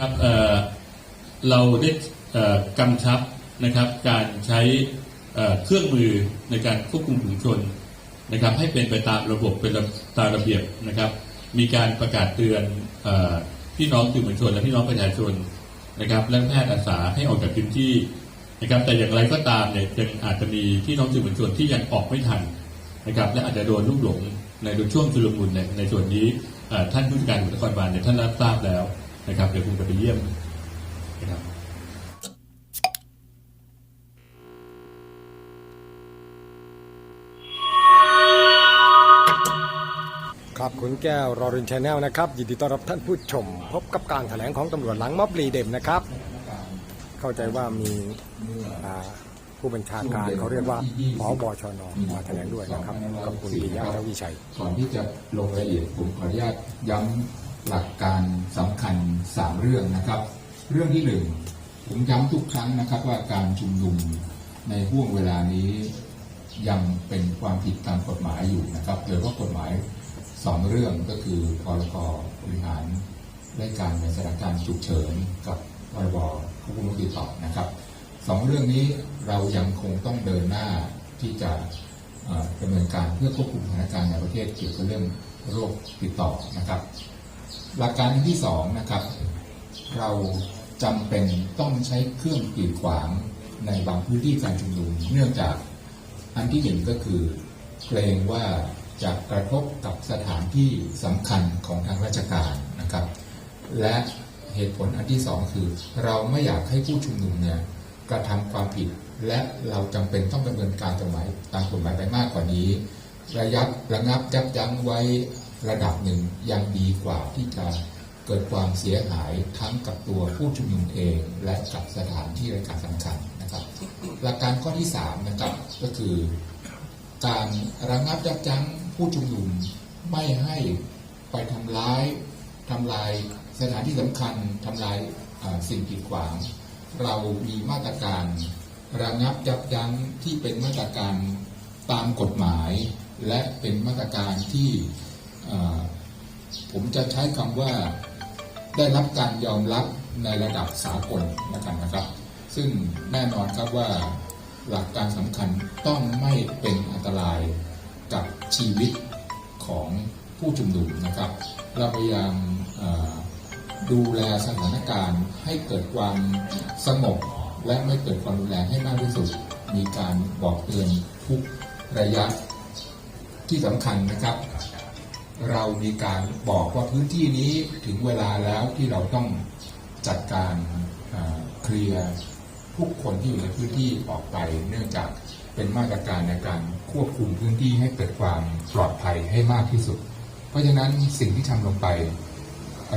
ครับเเราได้กำชับนะครับการใช้เเครื่องมือในการควบคุมฝูงชนนะครับ ให้เป็นไปตามระบบเป็นตามระเบียบนะครับ มีการประกาศเตือนอพี่น้องสื่อมวลชน และพี่น้องประชาชนนะครับ และแพทย์อาสาให้ออกจากพื้นที่นะครับ แต่อย่างไรก็ตามเนี่ยยังอาจจะมีพี่น้องสื่อมวลชนที่ยังออกไม่ทันนะครับ และอาจจะโดนลูกหลงในช่วงชุลมุนในในส่วนนี้ท่านผู้จัดการตำรวจนครบาลเนี่ยท่านรับทราบแล้ว นะครับ เดี๋ยวคงจะไปเยี่ยมนะครับครับคุณแก้วรอรินชาแนลนะครับ ยินดีต้อนรับท่านผู้ชม พบกับการแถลงของตำรวจหลังม็อบลีเดมนะครับ เข้าใจว่ามีอ่าผู้บัญชาการเขาเรียกว่าผอบชนมาแถลงด้วยนะครับกับคุณปิยะทวีชัย ก่อนที่จะลงรายละเอียดผมขออนุญาตย้ำ หลักการสำคัญ 3 เรื่องนะครับ เรื่องที่หนึ่งผมย้ำทุกครั้งนะครับว่าการชุมนุมในห่วงเวลานี้ยังเป็นความผิดตามกฎหมายอยู่นะครับโดยเฉพาะกฎหมายสองเรื่องก็คือพรกบริหารและการในสถานการณ์ฉุกเฉินกับพรบควบคุมโรคติดต่อนะครับสองเรื่องนี้เรายังคงต้องเดินหน้าที่จะดำเนินการเพื่อควบคุมสถานการณ์ในประเทศเกี่ยวกับเรื่องโรคติดต่อนะครับ หลักการที่สองนะครับ เราจำเป็นต้องใช้เครื่องกีดขวางในบางพื้นที่การชุมนุม เนื่องจากอันที่หนึ่งก็คือ เกรงว่าจะกระทบกับสถานที่สำคัญของทางราชการนะครับ และเหตุผลอันที่สองคือ เราไม่อยากให้ผู้ชุมนุมเนี่ยกระทำความผิด และเราจำเป็นต้องดำเนินการตามกฎหมายตามกฎหมายไปมากกว่านี้ ระยับระงับยับยั้งไว้ ระดับหนึ่งยังดีกว่าที่จะเกิดความเสียหายทั้งกับตัวผู้ชุมนุมเอง และกับสถานที่ราชการสำคัญนะครับ หลักการข้อที่สามนะครับก็คือ การระงับยับยั้งผู้ชุมนุมไม่ให้ไปทำร้ายทำลายสถานที่สำคัญทำลายสิ่งกีดขวาง เรามีมาตรการระงับยับยั้งที่เป็นมาตรการตามกฎหมาย และเป็นมาตรการที่ ผมจะใช้คำว่าได้รับการยอมรับในระดับสากลนะครับนะครับ ซึ่งแน่นอนครับว่าหลักการสำคัญต้องไม่เป็นอันตรายกับชีวิตของผู้ชุมนุมนะครับ เราพยายามดูแลสถานการณ์ให้เกิดความสงบและไม่เกิดความรุนแรงให้มากที่สุด มีการบอกเตือนทุกระยะที่สำคัญนะครับ เรามีการบอกว่าพื้นที่นี้ถึงเวลาแล้วที่เราต้องจัดการเคลียร์ทุกคนที่อยู่ในพื้นที่ออกไป เนื่องจากเป็นมาตรการในการควบคุมพื้นที่ให้เกิดความปลอดภัยให้มากที่สุด เพราะฉะนั้นสิ่งที่ทำลงไป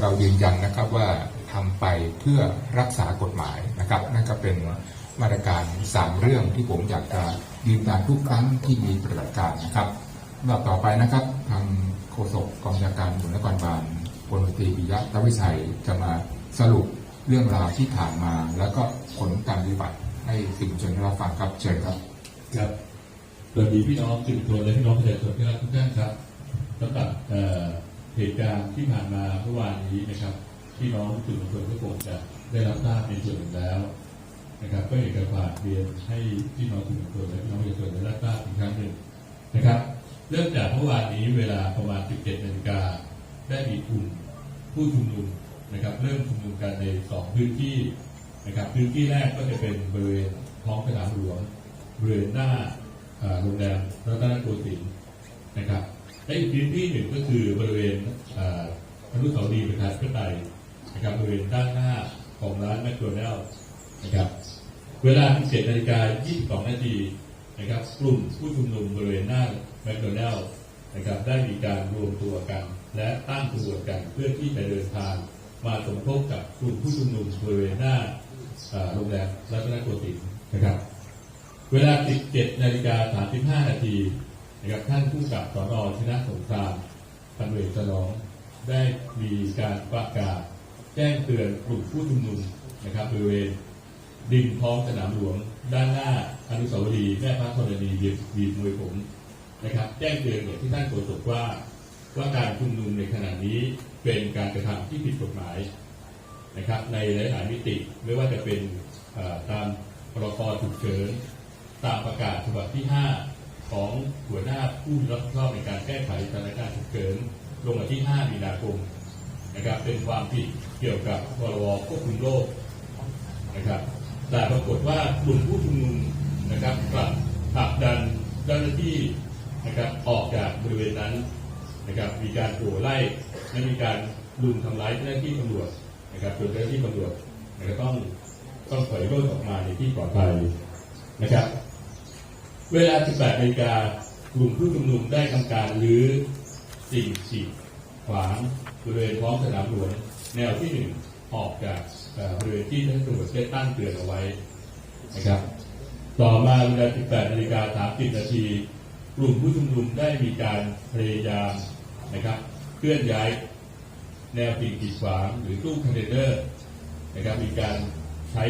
เรายืนยันนะครับว่าทำไปเพื่อรักษากฎหมายนะครับ นั่นก็เป็นมาตรการสามเรื่องที่ผมอยากจะยืนยันทุกครั้งที่มีปฏิบัติการนะครับลำดับต่อไปนะครับ ทางโฆษกกองบัญชาการตำรวจนครบาลพลตรีปิยะตวิชัยจะมาสรุปเรื่องราวที่ผ่านมา แล้วก็ผลการปฏิบัติให้สื่อมวลชนได้รับฟังครับเชิญครับครับสวัสดีพี่น้องสื่อมวลชนและพี่น้องประชาชนที่รักทุกท่านครับสำหรับเอ่อเหตุการณ์ที่ผ่านมาเมื่อวานนี้นะครับพี่น้องสื่อมวลชนก็คงจะได้รับทราบในส่วนหนึ่งแล้วนะครับ ก็อยากจะฝากเรียนให้พี่น้องสื่อมวลชนและพี่น้องประชาชนได้รับทราบอีกครั้งหนึ่งนะครับ เริ่มจากเมื่อวานนี้เวลาประมาณ 17นาฬิกาได้มีกลุ่มผู้ชุมนุมนะครับ เริ่มชุมนุมกันในสองพื้นที่นะครับพื้นที่แรกก็จะเป็นบริเวณท้องสนามหลวงบริเวณหน้าโรงแรมรัตนโกสินทร์นะครับและอีกพื้นที่หนึ่งก็คือบริเวณอนุสาวรีย์ประชาธิปไตยนะครับบริเวณด้านหน้าของร้านแมคโดนัลล์นะครับเวลา17นาฬิกา22นาทีนะครับกลุ่มผู้ชุมนุมบริเวณหน้า แมคโดนัลล์นะครับได้มีการรวมตัวกัน และตั้งขบวนกันเพื่อที่จะเดินทางมาสมทบกับกลุ่มผู้ชุมนุมบริเวณหน้าเอ่อโรงแรมรัตนโกสินทร์นะครับ เวลา 17นาฬิกา35นาทีนะครับท่านผู้กับสนชนะสงครามพันเวกฉลองได้มีการประกาศแจ้งเตือนกลุ่มผู้ชุมนุมนะครับบริเวณดินท้องสนามหลวง ด้านหน้าอนุสาวรีย์แม่พระธรณีบีบบีบมวยผม นะครับแจ้งเตือนอย่างที่ท่านโฆษกว่า ว่าการชุมนุมในขณะนี้เป็นการกระทำที่ผิดกฎหมายนะครับ ในหลายๆมิติไม่ว่าจะเป็นตามพรกฉุกเฉินตามประกาศฉบับที่ 5 ของหัวหน้าผู้รับผิดชอบในการแก้ไขสถานการณ์ฉุกเฉินลงมาที่ 5 มีนาคมนะครับเป็นความผิดเกี่ยวกับพรบควบคุมโรคนะครับแต่ปรากฏว่ากลุ่มผู้ชุมนุมนะครับกลับผลักดันเจ้าหน้าที่ นะครับออกจากบริเวณนั้นนะครับมีการโห่ไล่และมีการลุมทำร้ายเจ้าหน้าที่ตำรวจนะครับจนเจ้าหน้าที่ตำรวจนะครับต้องต้องถอยร่นออกมาในที่ปลอดภัยนะครับ เวลา 18นาฬิกากลุ่มผู้ชุมนุมได้ทำการรื้อสิ่งขีดขวางบริเวณท้องสนามหลวงแนวที่หนึ่งออกจากบริเวณที่ท่านตำรวจได้ตั้งเตือนเอาไว้นะครับ ต่อมาเวลา 18นาฬิกา30นาที กลุ่มผู้ชุมนุมได้มีการพยายามนะครับเคลื่อนย้ายแนวสิ่งกีดขวางหรือตู้คอนเทนเนอร์นะครับมีการใช้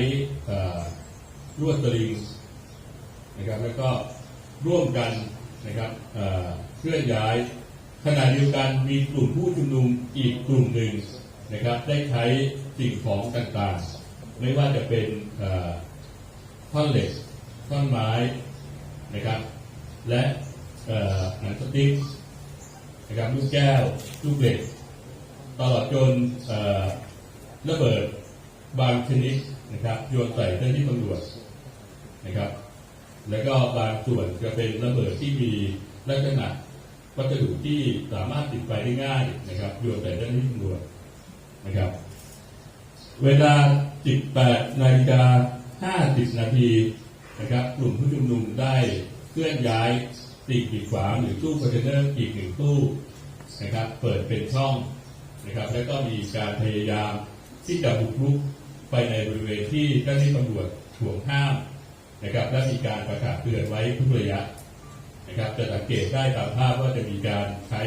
ลวดสลิงนะครับแล้วก็ร่วมกันนะครับเคลื่อนย้ายขณะเดียวกันมีกลุ่มผู้ชุมนุมอีกกลุ่มหนึ่งนะครับได้ใช้สิ่งของต่างๆ ไม่ว่าจะเป็นเอ่อท่อนเหล็กท่อนไม้นะครับและ หนังสติ๊กนะครับลูกแก้ว ลูกเหล็ก ตลอดจนระเบิดบางชนิดนะครับโยนใส่เจ้าหน้าที่ตำรวจนะครับ แล้วก็บางส่วนจะเป็นระเบิดที่มีลักษณะวัสดุที่สามารถติดไฟได้ง่ายนะครับโยนใส่เจ้าหน้าที่ตำรวจนะครับ เวลา 18 นาฬิกา 50 นาทีนะครับกลุ่มผู้ชุมนุมได้เคลื่อนย้าย สิ่งกีดขวาหรือตู้คอนเทนเนอร์อีกหนึ่งตู้นะครับเปิดเป็นช่องนะครับแล้วก็มีการพยายามที่จะบุกรุกไปในบริเวณที่เจ้าหน้าที่ตำรวจถ่วงห้ามนะครับและมีการประกาศเตือนไว้ทุกระยะนะครับจะสังเกตได้ตามภาพว่าจะมีการใช้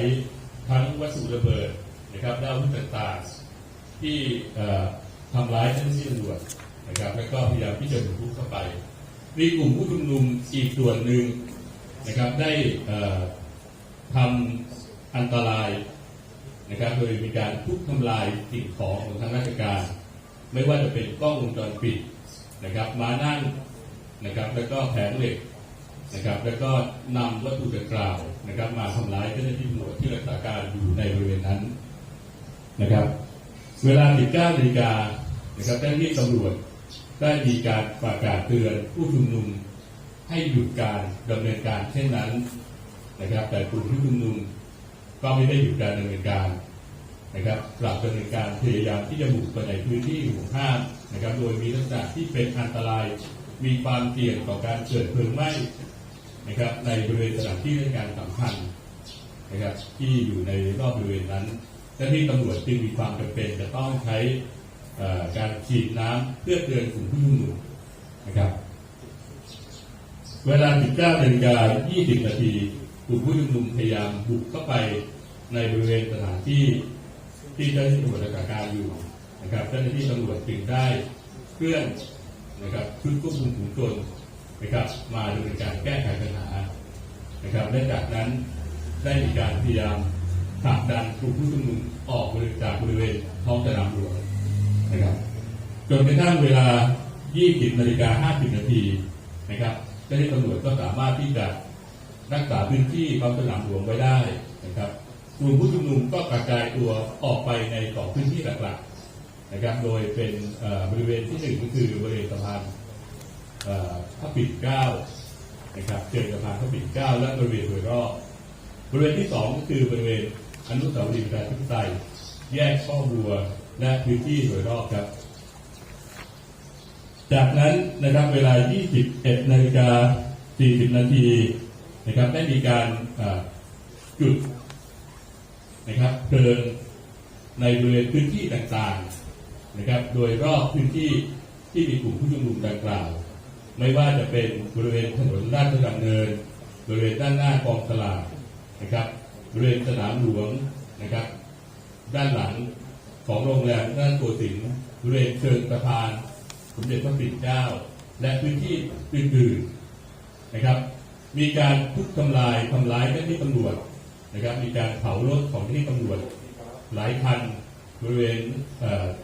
ทั้งวัสดุระเบิดนะครับและอาวุธต่างๆที่ทำร้ายเจ้าหน้าที่ตำรวจนะครับแล้วก็พยายามที่จะบุกรุกเข้าไป มีกลุ่มผู้ชุมนุมอีกส่วนหนึ่ง นะครับได้ทำอันตรายนะครับโดยมีการทุบทำลายสิ่งของของทางราชการ ไม่ว่าจะเป็นกล้องวงจรปิดนะครับมานั่งนะครับแล้วก็แผงเหล็กนะครับแล้วก็นำวัตถุดังกล่าวนะครับมาทำร้ายเจ้าหน้าที่ตำรวจที่รักษาการอยู่ในบริเวณนั้นนะครับ เวลา 19นาฬิกานะครับเจ้าหน้าที่ตำรวจได้มีการประกาศเตือนผู้ชุมนุม ให้หยุดการดำเนินการเช่นนั้นนะครับ แต่กลุ่มผู้ชุมนุมก็ไม่ได้หยุดการดำเนินการนะครับกลับดำเนินการพยายามที่จะบุกไปในพื้นที่ห่วงห้ามนะครับ โดยมีลักษณะที่เป็นอันตรายมีความเสี่ยงต่อการเกิดเพลิงไหม้นะครับในบริเวณสถานที่ราชการสำคัญนะครับที่อยู่ในรอบบริเวณนั้นเจ้าหน้าที่ตำรวจจึงมีความจำเป็นจะต้องใช้อ่อการฉีดน้ำเพื่อเตือนกลุ่มผู้ชุมนุมนะครับ เวลา 19นาฬิกา20 นาทีกลุ่มผู้ชุมนุมพยายามบุกเข้าไปในบริเวณสถานที่ที่เจ้าหน้าที่ตำรวจราชการอยู่นะครับเจ้าหน้าที่ตำรวจจึงได้เคลื่อนนะครับชุดควบคุมฝูงชนนะครับ มาดำเนินการแก้ไขปัญหานะครับและจากนั้นได้มีการพยายามผลักดันกลุ่มผู้ชุมนุมออกบริจากบริเวณท้องสนามหลวงนะครับจนกระทั่งเวลา 20นาฬิกา50 นาทีนะครับ จ้าหน้าที่ตำรวจก็สามารถที่จะรักษาพื้นที่ท้องสนามหลวงไว้ได้นะครับกลุ่มผู้ชุมนุมก็กระจายตัวออกไปในสองพื้นที่หลักๆนะครับ โดยเป็นบริเวณที่หนึ่งก็คือบริเวณสะพานพระปิ่นเกล้านะครับเชิงสะพานพระปิ่นเกล้าและบริเวณโดยรอบบริเวณที่สองก็คือบริเวณอนุสาวรีย์ประชาธิปไตยแยกข้อบัวและพื้นที่โดยรอบครับ จากนั้นนะครับเวลา 21นาฬิกา40 นาทีนะครับได้มีการจุดนะครับเพลิงในบริเวณพื้นที่ต่างๆนะครับโดยรอบพื้นที่ที่มีกลุ่มผู้ชุมนุมดังกล่าว ไม่ว่าจะเป็นบริเวณถนนราชดำเนิน บริเวณด้านหน้ากองสลากนะครับบริเวณสนามหลวงนะครับ ด้านหลังของโรงแรมด้านโกสินบริเวณเชิงสะพาน สมเด็จพระปิ่นเกล้าและพื้นที่อื่นๆนะครับ มีการทุบทำลายทำร้ายเจ้าหน้าที่ตำรวจนะครับ มีการเผารถของเจ้าหน้าที่ตำรวจหลายคันบริเวณ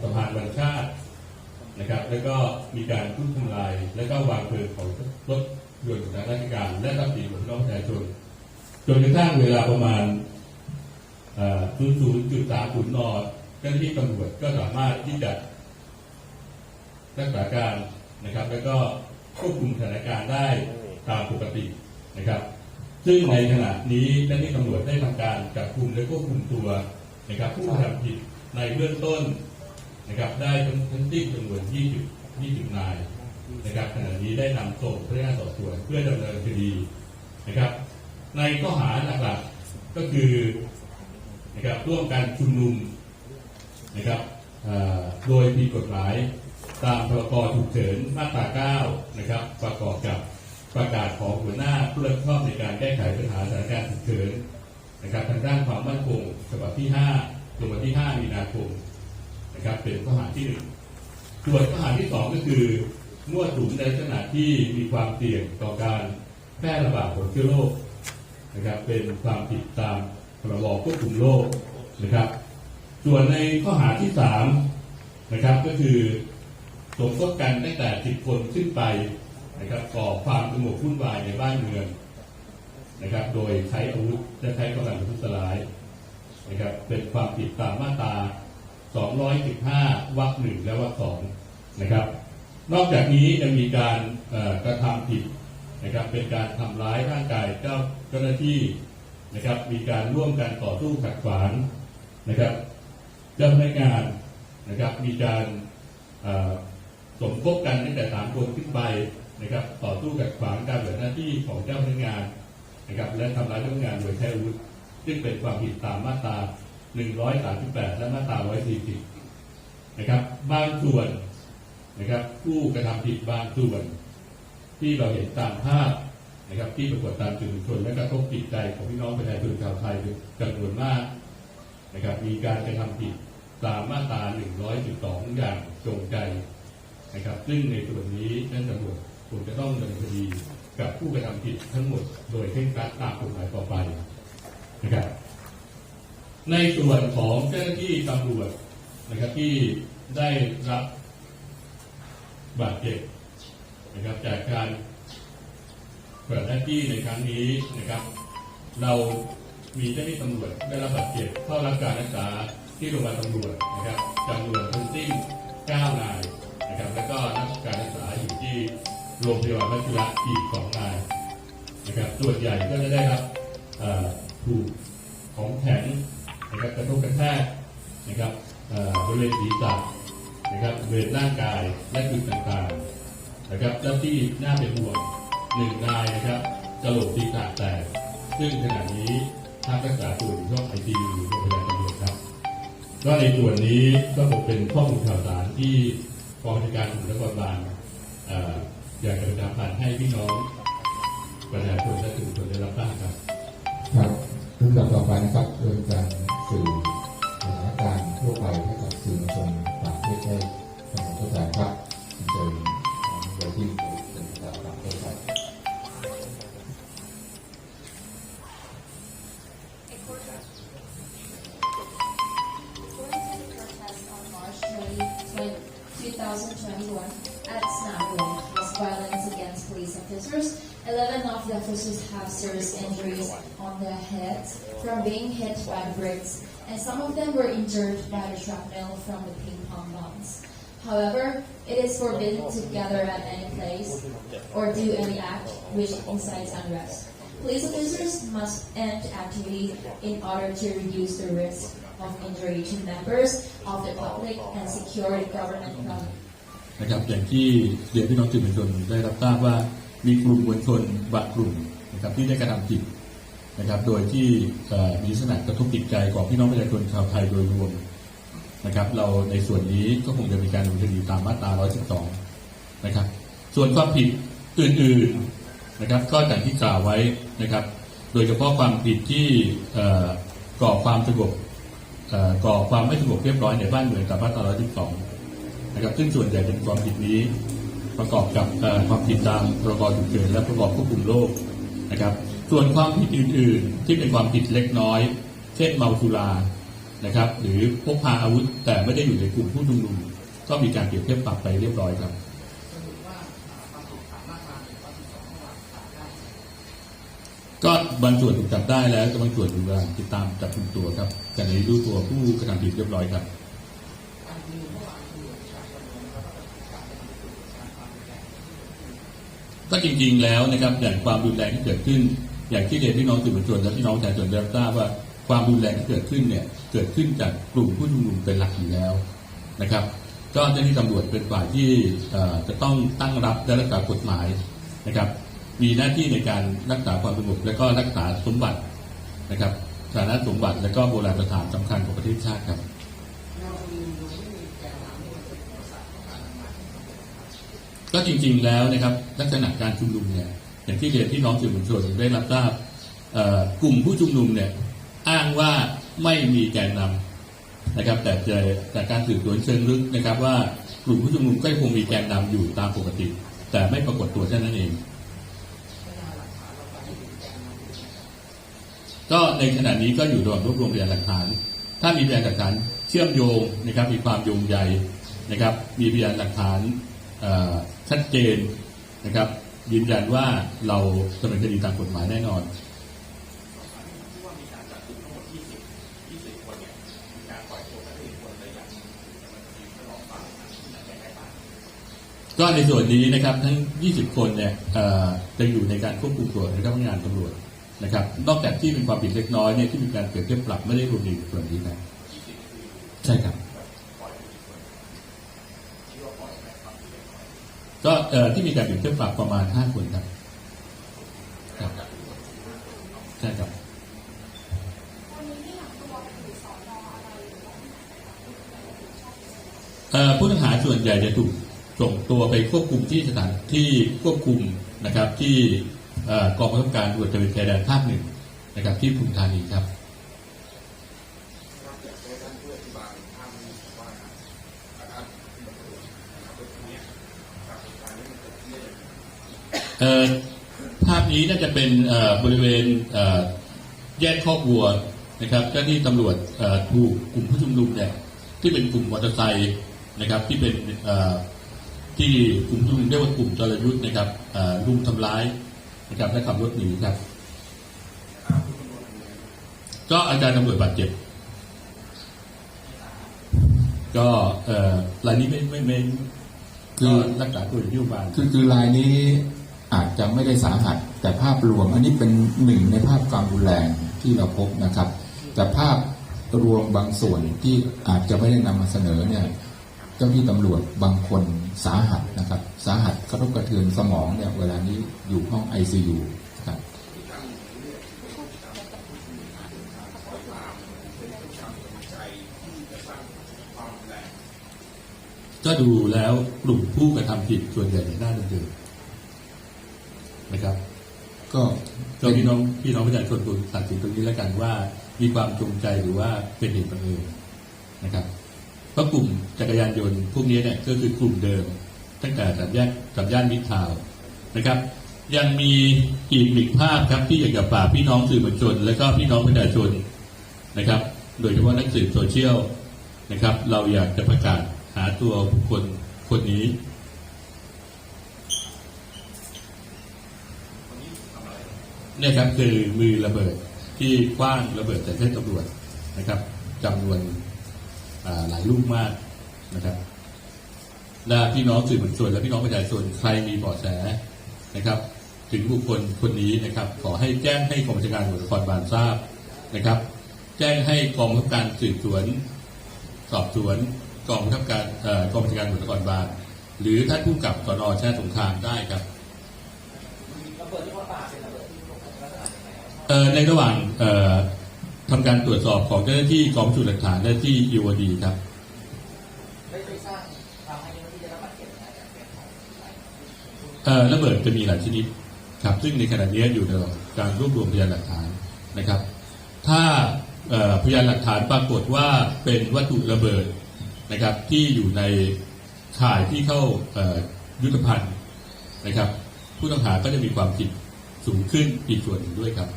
สะพานวันชาตินะครับ แล้วก็มีการทุบทำลาย และก็วางเพลิงของรถยนต์ของทางราชการ และทรัพย์สินของน้องประชาชนจนกระทั่งเวลาประมาณ00.30นเจ้าหน้าที่ตำรวจก็สามารถที่จะ รักษาการนะครับ แล้วก็ควบคุมสถานการณ์ได้ตามปกตินะครับ ซึ่งในขณะนี้เจ้าหน้าที่ตำรวจได้ทำการจับกลุ่มและควบคุมตัวนะครับ ผู้กระทำผิดในเบื้องต้นนะครับ ได้ทั้งทั้งสิ้นจำนวน 20 20นายนะครับขณะนี้ได้นำส่งพนักงานสอบสวนเพื่อดำเนินคดีนะครับ ในข้อหาหลักๆก็คือนะครับร่วมกันชุมนุมนะครับโดยผิดกฎหมาย ตามพรกฉุกเฉินมาตรา 9 นะครับ ประกอบกับประกาศของหัวหน้าผู้รับผิดชอบในการแก้ไขปัญหาสถานการณ์ฉุกเฉินนะครับทางด้านความมั่นคงฉบับที่5ลงวันที่ 5 มีนาคมนะครับเป็นข้อหาที่หนึ่งส่วนข้อหาที่สองก็คือมั่วสุมในลักษณะที่มีความเสี่ยงต่อการแพร่ระบาดของเชื้อโรคนะครับเป็นความผิดตามพรบควบคุมโรคนะครับ ส่วนในข้อหาที่สามนะครับก็คือ สมคบกันตั้งแต่สิบคนขึ้นไปนะครับก่อความสงบวุ่นวายในบ้านเมืองนะครับ โดยใช้อาวุธและใช้กำลังประทุษร้ายนะครับเป็นความผิดตามมาตรา 215 วรรคหนึ่งและวรรคสองนะครับ นอกจากนี้ยังมีการกระทำผิดนะครับ เป็นการทำร้ายร่างกายเจ้าเจ้าหน้าที่นะครับ มีการร่วมกันต่อสู้ขัดขวางนะครับ เจ้าพนักงานนะครับ มีการ สมคบกันตั้งแต่สามคนขึ้นไปนะครับ ต่อสู้ขัดขวางการปฏิบัติหน้าที่ของเจ้าพนักงานนะครับ และทำร้ายเจ้าพนักงานโดยใช้อาวุธ ซึ่งเป็นความผิดตามมาตรา 138 และมาตรา 140 นะครับ บางส่วนนะครับ ผู้กระทำผิดบางส่วน ที่เราเห็นตามภาพนะครับ ที่ปรากฏตามสื่อมวลชนและกระทบจิตใจของพี่น้องประชาชนชาวไทยจำนวนมากนะครับ มีการกระทำผิดตามมาตรา 112 อย่างจงใจ นะครับซึ่งในส่วนนี้ท่านตำรวจคงจะต้องดำเนินคดีกับผู้กระทำผิดทั้งหมดโดยเคร่งครัดตามกฎหมายต่อไปนะครับในส่วนของเจ้าหน้าที่ตำรวจนะครับที่ได้รับบาดเจ็บนะครับจากการเปิดหน้าที่ในครั้งนี้นะครับ เรามีเจ้าหน้าที่ตำรวจได้รับบาดเจ็บเข้ารับการรักษาที่โรงพยาบาลตำรวจนะครับจำนวนทั้งสิ้น9นาย นะครับแล้วก็รับการรักษาอยู่ที่โรงพยาบาลวัชิระอีก2นายนะครับส่วนใหญ่ก็จะได้รับถูกของแข็งนะครับกระทบกระแทกนะครับบริเวณศีรษะนะครับบริเวณร่างกายและจุดต่างๆนะครับเจ้าที่น่าเป็นห่วงหนึ่งนายนะครับกระโหลกศีรษะแตกซึ่งขณะนี้พักรักษาตัวอยู่ที่ห้องไอซียูโรงพยาบาลตำรวจครับ ก็ในส่วนนี้ก็คงเป็นข้อมูลข่าวสารที่ องบัญชาการตำรวจนครบาลอยากจะประชาสัมพันธ์ให้พี่น้องประชาชนและสื่อมวลชนได้รับทราบครับ ครับลำดับต่อไปนะครับโดยการ and some of them were injured by the shrapnel from the ping pong bombs. However, it is forbidden to gather at any place or do any act which incites unrest. Police officers must end activity in order to reduce the risk of injury to members of the public and secure the government from นะครับอย่างที่เรียนพี่น้องสื่อมวลชนได้รับทราบว่ามีกลุ่มมวลชนบางกลุ่มนะครับที่ได้กระทำผิด นะครับ โดยที่มีลักษณะกระทบจิตใจของพี่น้องประชาชนชาวไทยโดยรวมนะครับ เราในส่วนนี้ก็คงจะมีการดำเนินคดีตามมาตรา 112 นะครับ ส่วนความผิดอื่นๆนะครับ ก็อย่างที่กล่าวไว้นะครับ โดยเฉพาะความผิดที่ก่อความสงบก่อความไม่สงบเรียบร้อยในบ้านเมืองตามมาตรา 112 นะครับ ซึ่งส่วนใหญ่เป็นความผิดนี้ประกอบกับความผิดตามพรบฉุกเฉินและพรบควบคุมโรคนะครับ ส่วนความผิดอื่น ๆ ที่เป็นความผิดเล็กน้อย เช่นเมาสุรานะครับ หรือพกพาอาวุธแต่ไม่ได้อยู่ในกลุ่มผู้ชุมนุมก็มีการเปรียบเทียบปรับไปเรียบร้อยครับก็บางส่วนถูกจับได้แล้วก็บางส่วนอยู่ระหว่างติดตามจับกลุ่มตัวครับแต่ในรู้ตัวผู้กระทำผิดเรียบร้อยครับก็จริงๆแล้วนะครับอย่างความรุนแรงที่เกิดขึ้น อย่างที่เรียนพี่น้องสื่อมวลชนและพี่น้องประชาชนได้รับทราบว่าความรุนแรงที่เกิดขึ้นเนี่ยเกิดขึ้นจากกลุ่มผู้ชุมนุมเป็นหลักอยู่แล้วนะครับ ก็เจ้าหน้าที่ตำรวจเป็นฝ่ายที่จะต้องตั้งรับและรักษากฎหมายนะครับ มีหน้าที่ในการรักษาความสงบและก็รักษาสมบัตินะครับสาธารณสมบัติและก็โบราณสถานสำคัญของประเทศชาติครับก็จริงๆแล้วนะครับลักษณะการชุมนุมเนี่ย อย่างที่เรียนที่น้องสื่อมวลชนได้รับทราบกลุ่มผู้ชุมนุมเนี่ยอ้างว่าไม่มีแกนนำนะครับแต่เจอจากการสืบสวนเชิงลึกนะครับว่ากลุ่มผู้ชุมนุมก็คงมีแกนนำอยู่ตามปกติ แต่ไม่ปรากฏตัวเท่านั้นเอง ก็ในขณะนี้ก็อยู่ระหว่างรวบรวมพยานหลักฐาน ถ้ามีพยานหลักฐานเชื่อมโยงนะครับมีความโยงใยนะครับ มีพยานหลักฐานชัดเจนนะครับ ยืนยันว่าเราดำเนินคดีตามกฎหมายแน่นอนก็ในส่วนนี้นะครับทั้ง 20 คนเนี่ยจะอยู่ในการควบคุมตัวในเจ้าพนักงานตำรวจนะครับ นอกจากที่เป็นความผิดเล็กน้อยเนี่ยที่มีการเปรียบเทียบปรับไม่ได้รวมในส่วนนี้นะใช่ครับ ก็เอ่อ ที่มีการเปรียบเทียบปรับประมาณ5คนครับครับใช่ครับผู้ต้องหาส่วนใหญ่จะถูกส่งตัวไปควบคุมที่สถานที่ควบคุมนะครับที่อกองบังคับการตรวจตระเวนชายแดนภาคหนึ่งนะครับที่ปทุมธานีครับ เอ่อ ภาพนี้น่าจะเป็นบริเวณแยกคอวัวนะครับเจ้าที่ตำรวจถูกกลุ่มผู้ชุมนุมเนี่ยที่เป็นกลุ่มมอเตอร์ไซค์นะครับที่เป็นที่กลุ่มผู้ชุมนุมเรียกว่ากลุ่มจรยุทธ์นะครับเอ่อรุมทำร้ายนะครับและขับรถหนีครับ ก็อาการตำรวจบาดเจ็บ ก็เอ่อรายนี้ไม่ไม่ไม่คือรักษาตัวอยู่ที่โรงพยาบาลคือคือรายนี้ อาจจะไม่ได้สาหัส แต่ภาพรวมอันนี้เป็นหนึ่งในภาพความรุนแรงที่เราพบนะครับ แต่ภาพรวมบางส่วนที่อาจจะไม่ได้นำมาเสนอเนี่ยเจ้าที่ตำรวจบางคนสาหัสนะครับ สาหัสกระทบกระเทือนสมองเนี่ยเวลานี้อยู่ห้อง ICU ครับก็ดูแล้วกลุ่มผู้กระทำผิดส่วนใหญ่ใน่าจะเดิม นะครับ ก็ก็พี่น้องพี่น้องประชาชนควรตัดสินตรงนี้แล้วกันว่า มีความจงใจหรือว่าเป็นเหตุบังเอิญนะครับเพราะกลุ่มจักรยานยนต์พวกนี้เนี่ยก็คือกลุ่มเดิม ตั้งแต่สับย่านสับย่านมิตรทาวน์นะครับ ยังมีอีกหนึ่งภาพครับที่อยากจะฝากพี่น้องสื่อมวลชน และก็พี่น้องประชาชนนะครับ โดยเฉพาะนักสืบโซเชียลนะครับ เราอยากจะประกาศหาตัวบุคคลคนนี้ เนี่ยครับคือมือระเบิดที่คว้างระเบิดแต่เส้ตำรวจนะครับจำนวนหลายลูกมากนะครับและพี่น้องสื่อมวลชนและพี่น้องประชาชนใครมีเบาะแสนะครับ ถึงบุคคลคนนี้นะครับ ขอให้แจ้งให้กองบัญชาการตำรวจนครบาลทราบนะครับ แจ้งให้กองบังคับการสืบสวน สอบสวนกองบังคับการกองบัญชาการตำรวจนครบาลหรือท่านผู้กำกับสนชาติสงครามได้ครับ เอ่อ ในระหว่างเอ่อทำการตรวจสอบของเจ้าหน้าที่กองจน์หลักฐานและที่ยูวดีครับระเบิดจะมีหลายชนิดครับ ซึ่งในขณะนี้อยู่ในการรวบรวมพยานหลักฐานนะครับ ถ้าพยานหลักฐานปรากฏว่าเป็นวัตถุระเบิดนะครับ ที่อยู่ในข่ายที่เข้ายุทธภัณฑ์นะครับ ผู้ต้องหาก็จะมีความผิดสูงขึ้นอีกส่วนหนึ่งด้วยครับ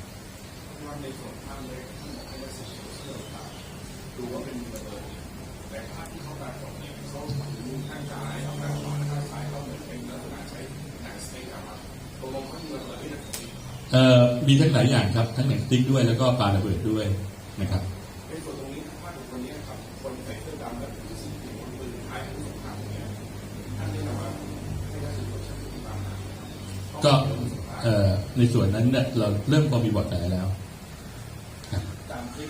ดูว่าเป็นระเบิดแต่ภาพที่เขาปรากฏเนี่ยเขาดูข้างซ้ายเขาปรากฏข้างซ้ายเขาเหมือนเป็นลักษณะใช้หนังสติ๊กครับตกลงเขามีระเบิดด้วหนังสติ๊กเอ่อมีทั้งหลายอย่างครับทั้งหนังสติ๊กด้วยแล้วก็ปาระเบิดด้วยนะครับในส่วนตรงนี้ภาพของคนนี้ครับคนใส่เสื้อดำและถือสิ่งที่คนปืนคล้ายผู้สงครางเนี่ยท่านได้นำมาให้ท่านสืบสวนตามก็ในส่วนนั้นเนี่ยเราเริ่มพอมีบทแสแล้วตามคลิป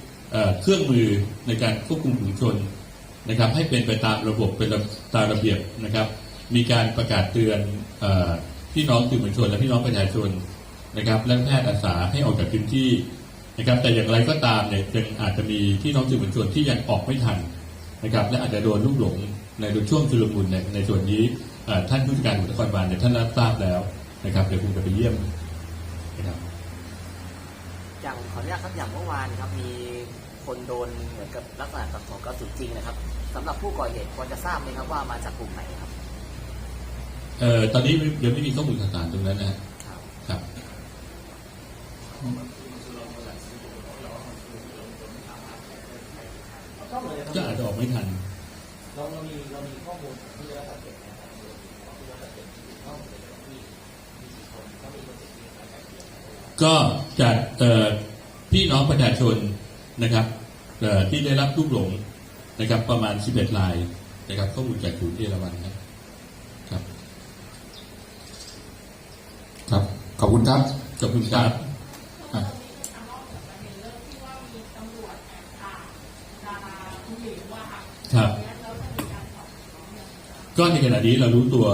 เครื่องมือในการควบคุมฝูงชนนะครับ ให้เป็นไปตามระบบเป็นตามระเบียบนะครับ มีการประกาศเตือนอพี่น้องสื่อมวลชน และพี่น้องประชาชนนะครับ และแพทย์อาสาให้ออกจากพื้นที่นะครับ แต่อย่างไรก็ตามเนี่ยยังอาจจะมีพี่น้องสื่อมวลชนที่ยังออกไม่ทันนะครับ และอาจจะโดนลูกหลงในช่วงชุลมุนในในส่วนนี้ท่านผู้จัดการตำรวจนครบาลเนี่ยท่านรับทราบแล้วนะครับเดี๋ยวคงจะไปเยี่ยมนะครับ อย่างขออนุญาตครับอย่างเมื่อวานครับมีคนโดนเหมือนกับลักษณะของกระสุนจริงนะครับสำหรับผู้ก่อเหตุพอจะทราบไหมครับว่ามาจากกลุ่มไหนครับเอ่อตอนนี้ยังไม่มีข้อมูลข่าวสารตรงนั้นนะฮะครับครับก็เหมือนกับก็อาจจะออกไม่ทันเราเรามีเรามีข้อมูลที่ได้รับการเก็บนะครับที่ได้รับการเก็บข้อมูลที่มีกี่คนก็มีคนเสียชีวิตหลายคนก็จากเอ่อพี่น้องประ ชนนะครับที่ได้รับลูกหลงนะครับประมาณ 11รายนะครับข้อมูลจากศูนย์เอราวันนะครับ ครับขอบคุณครับขอบคุณครับครับ ก็ในขณะนี้เรารู้ตัว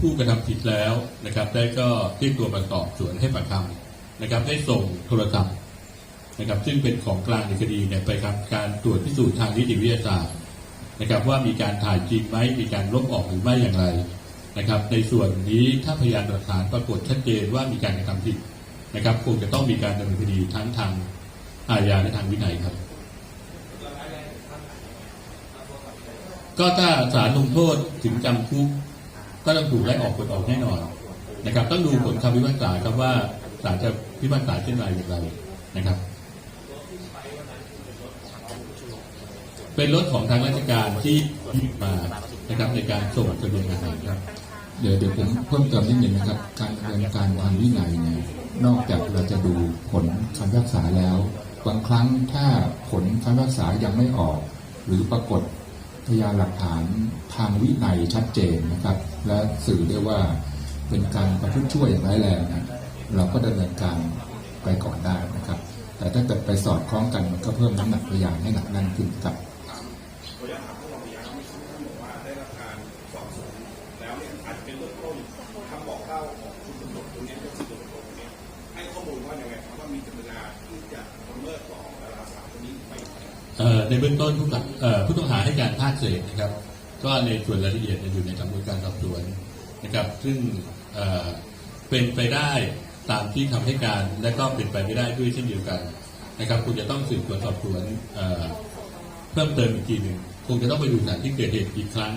ผู้กระทำผิดแล้วนะครับ ได้ก็เรียกตัวมาสอบสวนให้ปากคำนะครับ ได้ส่งโทรศัพท์ นะครับซึ่งเป็นของกลางในคดีเนี่ยไปทำการตรวจพิสูจน์ทางนิติวิทยาศาสตร์นะครับว่ามีการถ่ายจริงไหมมีการลบออกหรือไม่อย่างไรนะครับ ในส่วนนี้ถ้าพยานหลักฐานปรากฏชัดเจนว่ามีการกระทำผิดนะครับคงจะต้องมีการดำเนินคดีทั้งทางอาญาและทางวินัยครับ ก็ถ้าศาลลงโทษถึงจำคุกก็ต้องถูกไล่ออกกฎออกแน่นอนนะครับ ต้องดูผลคำพิพากษาครับว่าศาลจะพิพากษาเช่นไรอย่างไรนะครับ เป็นรถของทางราชการที่มานะครับในการส่งทะเบียนอาหารครับ เดี๋ยวเดี๋ยวผมเพิ่มเติมนิดหนึ่งนะครับ การดำเนินการทางวินัยเนี่ยนอกจากเราจะดูผลคำพิพากษาแล้ว บางครั้งถ้าผลคำพิพากษายังไม่ออก หรือปรากฏพยานหลักฐานทางวินัยชัดเจนนะครับ และสื่อได้ว่าเป็นการประพฤติชั่วอย่างร้ายแรงนะเราก็ดำเนินการไปก่อนได้นะครับ แต่ถ้าเกิดไปสอดคล้องกันมันก็เพิ่มน้ำหนักพยานให้หนักแน่นขึ้นครับ ในเบื้องต้นผู้กับเอ่อผู้ต้องหาให้การภาคเศษนะครับ ก็ในส่วนรายละเอียดอยู่ในกระบวนการสอบสวนนะครับ ซึ่งเป็นไปได้ตามที่คำให้การและก็เป็นไปไม่ได้ด้วยเช่นเดียวกันนะครับ คุณจะต้องสืบสวนสอบสวนเอ่อเพิ่มเติมอีกทีหนึ่งคงจะต้องไปดูสถานที่เกิดเหตุอีกครั้ง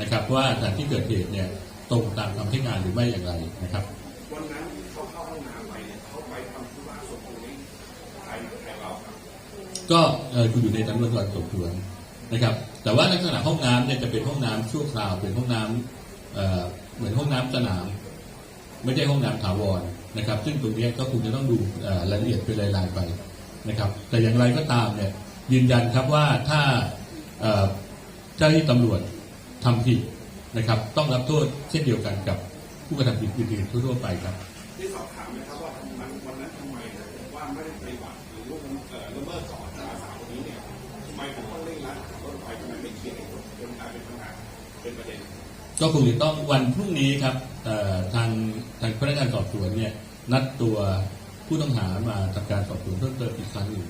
นะครับ ว่าสถานที่เกิดเหตุเนี่ยตรงตามคำให้การหรือไม่อย่างไรนะครับ ก็เอ่อคุณอยู่ในตำรวจการสอบสวนนะครับ แต่ว่าลักษณะห้องน้ำเนี่ยจะเป็นห้องน้ำชั่วคราวเป็นห้องน้ำเอ่อเหมือนห้องน้ำสนาม ไม่ใช่ห้องน้ำถาวรนะครับ ซึ่งตรงนี้ก็คงจะต้องดูรายละเอียดเป็นรายๆไปนะครับ แต่อย่างไรก็ตามเนี่ยยืนยันครับว่าถ้าเจ้าหน้าที่ตำรวจทำผิดนะครับ ต้องรับโทษเช่นเดียวกันกับผู้กระทำผิดอื่นๆทั่วๆไปครับที่สอบถามนะครับว่ามันวันนั้นทำไมว่าไม่ได้ปฏิบัติหรือว่าเอ่อละเมิดต่อราสาวคน นี้เนี่ยทำไมผมต้องเร่งรัดขับรถไฟทำไมไม่เคลียร์ให้จบจนกลายเป็นปัญหาเป็นประเด็นก็คงจะต้องวันพรุ่งนี้ครับเอ่อทางทางพนักงานสอบสวนเนี่ยนัดตัวผู้ต้องหามาทำการสอบสวนเพิ่มเติมอีกครั้งหนึ่ง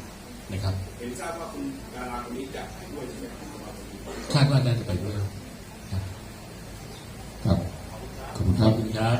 นะครับเห็นทราบว่าคุณดาราคนนี้จะไปด้วยใช่ไหมครับคาดว่าน่าจะไปด้วยครับครับขอบคุณคขรัอบบคุณครับ